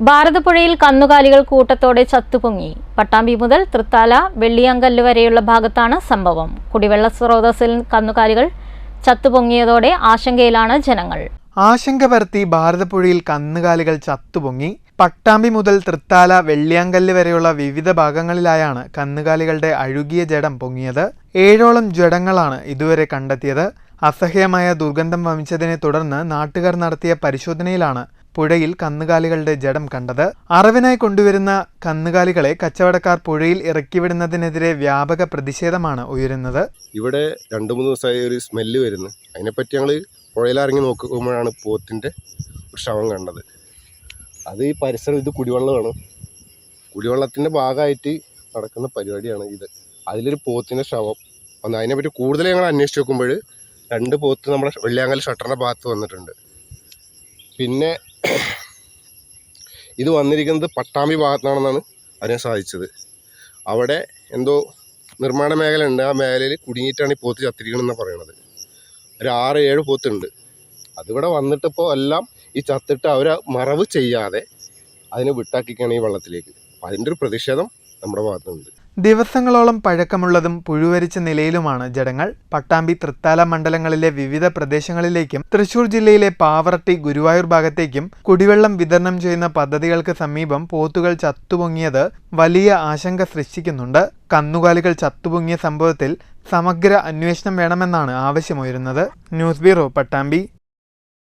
ഭാരതപ്പുഴയിൽ കന്നുകാലികൾ കൂട്ടത്തോടെ ചത്തുപൊങ്ങി. പട്ടാമ്പി മുതൽ തൃത്താല വെള്ളിയങ്കല്ല് വരെയുള്ള ഭാഗത്താണ് സംഭവം. കുടിവെള്ള സ്രോതസ്സിൽ കന്നുകാലികൾ ചത്തുപൊങ്ങിയതോടെ ആശങ്കയിലാണ് ജനങ്ങൾ. ആശങ്ക പരത്തി ഭാരതപ്പുഴയിൽ കന്നുകാലികൾ ചത്തുപൊങ്ങി. പട്ടാമ്പി മുതൽ തൃത്താല വെള്ളിയാങ്കല്ല് വരെയുള്ള വിവിധ ഭാഗങ്ങളിലായാണ് കന്നുകാലികളുടെ അഴുകിയ ജഡം പൊങ്ങിയത്. ഏഴോളം ജഡങ്ങളാണ് ഇതുവരെ കണ്ടെത്തിയത്. അസഹ്യമായ ദുർഗന്ധം വമിച്ചതിനെ തുടർന്ന് നാട്ടുകാർ നടത്തിയ പരിശോധനയിലാണ് പുഴയിൽ കന്നുകാലികളുടെ ജഡം കണ്ടത്. അറിവിനായി കൊണ്ടുവരുന്ന കന്നുകാലികളെ കച്ചവടക്കാർ പുഴയിൽ ഇറക്കിവിടുന്നതിനെതിരെ വ്യാപക പ്രതിഷേധമാണ് ഉയരുന്നത്. ഇവിടെ രണ്ടു മൂന്ന് ദിവസമായി ഒരു സ്മെല്ല് വരുന്നു. അതിനെപ്പറ്റി ഞങ്ങൾ പുഴയിലിറങ്ങി നോക്കുമ്പോഴാണ് പോത്തിന്റെ ഒരു ശവം കണ്ടത്. അത് ഈ പരിസരം ഇത് കുടിവെള്ളമാണ്. കുടിവെള്ളത്തിന്റെ ഭാഗമായിട്ട് നടക്കുന്ന പരിപാടിയാണ് ഇത്. അതിലൊരു പോത്തിന്റെ ശവം വന്ന്. അതിനെപ്പറ്റി കൂടുതൽ ഞങ്ങൾ അന്വേഷിച്ച് നോക്കുമ്പോൾ രണ്ട് പോത്ത് നമ്മുടെ വെള്ളിയാങ്കൽ ഷട്ടറിന്റെ ഭാഗത്ത് വന്നിട്ടുണ്ട്. പിന്നെ ഇത് വന്നിരിക്കുന്നത് പട്ടാമ്പി ഭാഗത്താണെന്നാണ് അറിയാൻ സാധിച്ചത്. അവിടെ എന്തോ നിർമ്മാണ മേഖല ഉണ്ട് ആ മേഖലയിൽ കുടുങ്ങിയിട്ടാണ് ഈ പോത്ത് ചത്തിരിക്കണമെന്നാണ് പറയണത്. ഒരു ആറ് ഏഴ് പോത്തുണ്ട്. അതിവിടെ വന്നിട്ടിപ്പോൾ എല്ലാം ഈ ചത്തിട്ട് അവരെ മറവ് ചെയ്യാതെ അതിനെ വിട്ടാക്കിക്കാണ് ഈ വെള്ളത്തിലേക്ക്. അപ്പം അതിന്റെ ഒരു പ്രതിഷേധം നമ്മുടെ ഭാഗത്തുനിന്നുണ്ട്. ദിവസങ്ങളോളം പഴക്കമുള്ളതും പുഴുവരിച്ച നിലയിലുമാണ് ജഡങ്ങൾ. പട്ടാമ്പി തൃത്താല മണ്ഡലങ്ങളിലെ വിവിധ പ്രദേശങ്ങളിലേക്കും തൃശൂർ ജില്ലയിലെ പാവറട്ടി ഗുരുവായൂർ ഭാഗത്തേക്കും കുടിവെള്ളം വിതരണം ചെയ്യുന്ന പദ്ധതികൾക്ക് സമീപം പോത്തുകൾ ചത്തുപൊങ്ങിയത് വലിയ ആശങ്ക സൃഷ്ടിക്കുന്നുണ്ട്. കന്നുകാലികൾ ചത്തുപൊങ്ങിയ സംഭവത്തിൽ സമഗ്ര അന്വേഷണം വേണമെന്നാണ് ആവശ്യമുയരുന്നത് ന്യൂസ് ബ്യൂറോ പട്ടാമ്പി.